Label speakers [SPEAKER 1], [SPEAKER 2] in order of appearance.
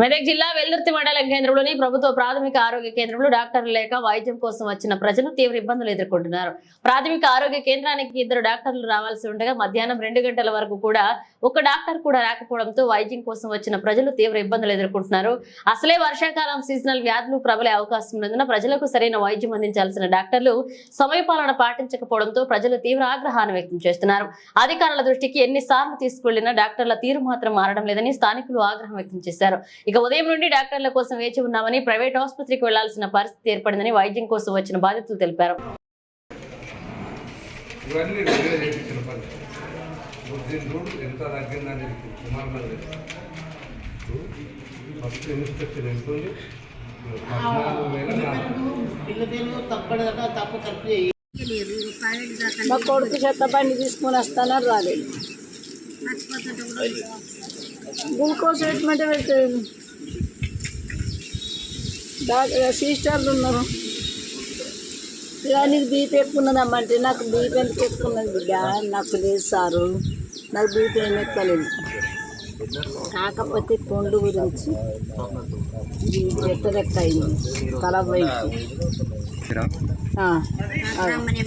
[SPEAKER 1] మెదక్ జిల్లా వెల్దుర్తి మండలం కేంద్రంలోని ప్రభుత్వ ప్రాథమిక ఆరోగ్య కేంద్రంలో డాక్టర్లు లేక వైద్యం కోసం వచ్చిన ప్రజలు తీవ్ర ఇబ్బందులు ఎదుర్కొంటున్నారు. ప్రాథమిక ఆరోగ్య కేంద్రానికి ఇద్దరు డాక్టర్లు రావాల్సి ఉండగా మధ్యాహ్నం రెండు గంటల వరకు కూడా ఒక డాక్టర్ కూడా రాకపోవడంతో వైద్యం కోసం వచ్చిన ప్రజలు తీవ్ర ఇబ్బందులు ఎదుర్కొంటున్నారు. అసలే వర్షాకాలం సీజనల్ వ్యాధులు ప్రబలే అవకాశం ఉన్నందున ప్రజలకు సరైన వైద్యం అందించాల్సిన డాక్టర్లు సమయపాలన పాటించకపోవడంతో ప్రజలు తీవ్ర ఆగ్రహాన్ని వ్యక్తం చేస్తున్నారు. అధికారుల దృష్టికి ఎన్నిసార్లు తీసుకువెళ్ళినా డాక్టర్ల తీరు మాత్రం మారడం లేదని స్థానికులు ఆగ్రహం వ్యక్తం చేశారు. ఇక ఉదయం నుండి డాక్టర్ల కోసం వేచి ఉన్నామని ప్రైవేట్ ఆసుపత్రికి వెళ్ళాల్సిన పరిస్థితి ఏర్పడిందని వైద్యం కోసం వచ్చిన బాధితులు తెలిపారు.
[SPEAKER 2] ఫస్ట్ ఇన్స్పెక్షన్
[SPEAKER 3] మా కొడుకు చెత్త బండి తీసుకొని వస్తానని రాలేదు. గ్లూకోజ్ ట్రీట్మెంట్ పెట్టారు డాక్టర్ సిస్టర్లు ఉన్నారు. ఇక నీకు బీపీ ఎక్కువ ఉన్నదమ్మంటే నాకు బీపీ ఎందుకు ఎక్కువ ఉన్నది బిడ్డ? నాకు లేదు సారు. నాకు బీపీ ఏమి ఎక్కలేదు కాకపోతే కొండు గురించి ఎక్కడెక్క అయింది తల బయట
[SPEAKER 4] అమ్మనే